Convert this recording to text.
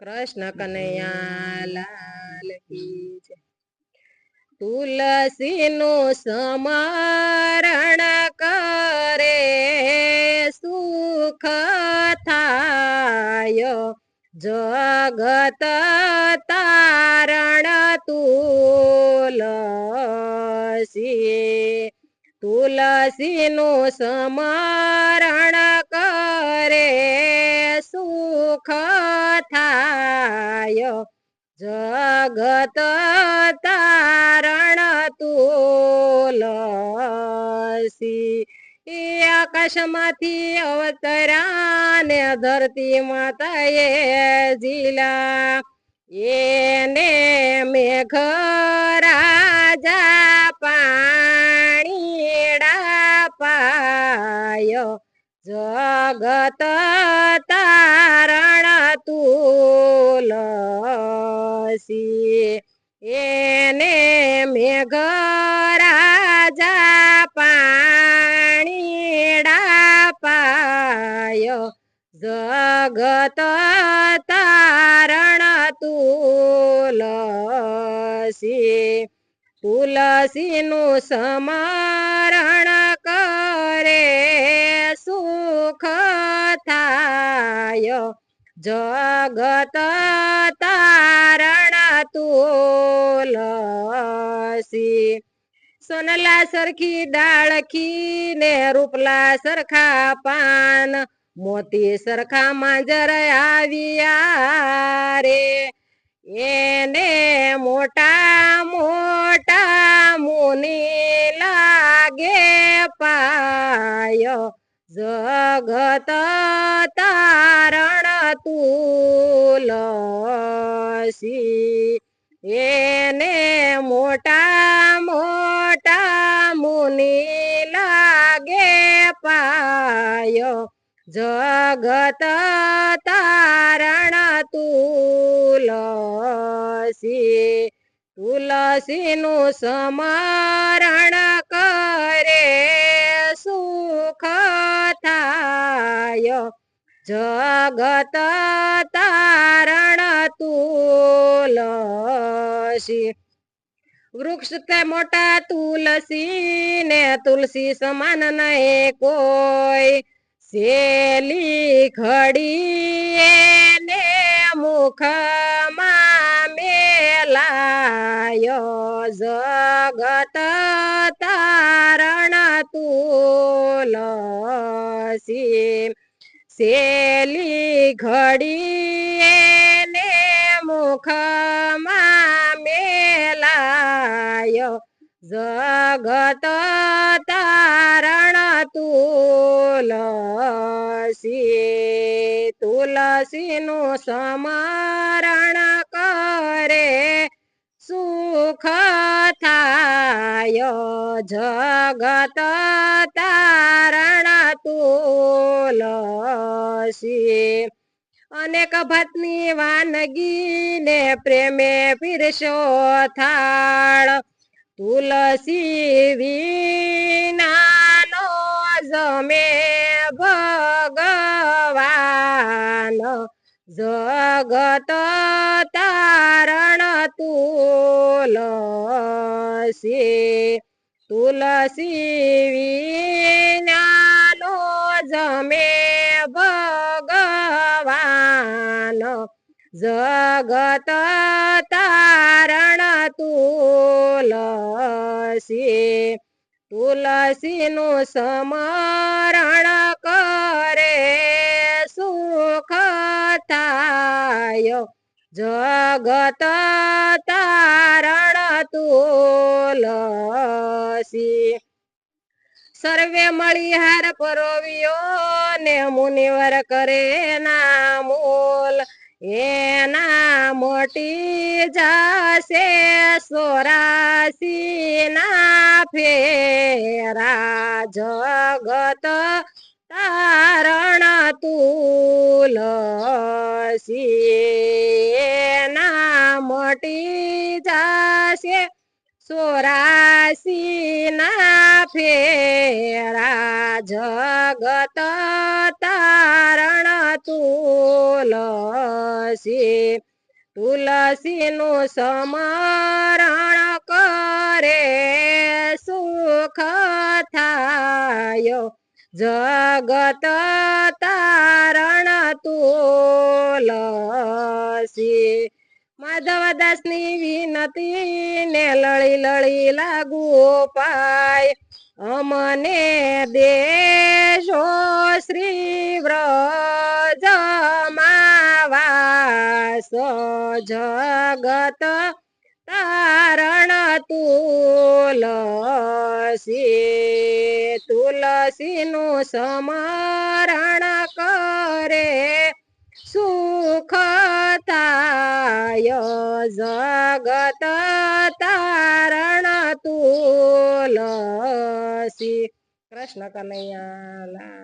કૃષ્ણ કનૈયા લાલ કી જય. તુલસીનું સ્મરણ કરે સુખ થાય જગત તારણ તુલસી તુલસીનું સ્મરણ કરે, સુખ થાય. જગત તારણ તુલસી. એ આકાશમાંથી અવતરાને ધરતી માતાએ જીલા એને મેઘ રાજા પાણીડા પાયો. જગત તારણ તુલસી. એને મેઘ રાજા પાણીડા પાયો. જગત તારણ તુલસી. તુલસીનું સ્મરણ કરે, સુખ થાય. જગત તારણ તુલસી. સોનલા સરખી ડાળખી ને રૂપલા સરખા પાન. મોતી સરખા માંજર આવ્યા રે. એને મોટા મોટા મુનિ લાગે પાયો. જગત તારણ તુલસી એને મોટા મોટા મુનિ લાગે પાયો. જગત તારણ તુલસી, તુલસીનું સ્મરણ કરે, સુખ થાય. જગત તારણ તુલસી, વૃક્ષ તે મોટા તુલસી ને તુલસી સમાન નહીં કોઈ. શેલી ઘડી ને મુખમાં મેલાયો જગત તારણ તુલસી સેલી ઘડી ને મુખમાં મેલાયો જગત તુલસીનું સમરણ કરે, સુખ થાય જગત તારણ તુલસી. અનેક ભાતની વાનગી ને પ્રેમે પીરશો થાળ. તુલસી વિનાનો જમે ભગવાન જગત તારણ તુલસી. તુલસી વિનાનો જમે ભગવાન. જગત તારણ તુલસી. તુલસીનું સ્મરણ કરે થાય જગત તારણ તુલસી. સર્વે મળી હાર પરોવ્યો ને મુનિવર કરે ના મૂલ. એના મોટી જશે સોરાસી ના ફેરા. જગત તારણ તુલસી એના મોટી જશે. સોરાસી ના ફેરા જગત તારણ તુલસી તુલસીનું સમરણ કરે, સુખ થાય. જગત તારણ તુલસી. માધવદાસની વિનતી ને લળી લળી લાગુ પાય અમને દેશો શ્રી વ્રજ વાસ. જગત તારણ તુલસીનું સમરણ કરે. સુખ થાય જગત તારણ તુલસી. કૃષ્ણ કનૈયા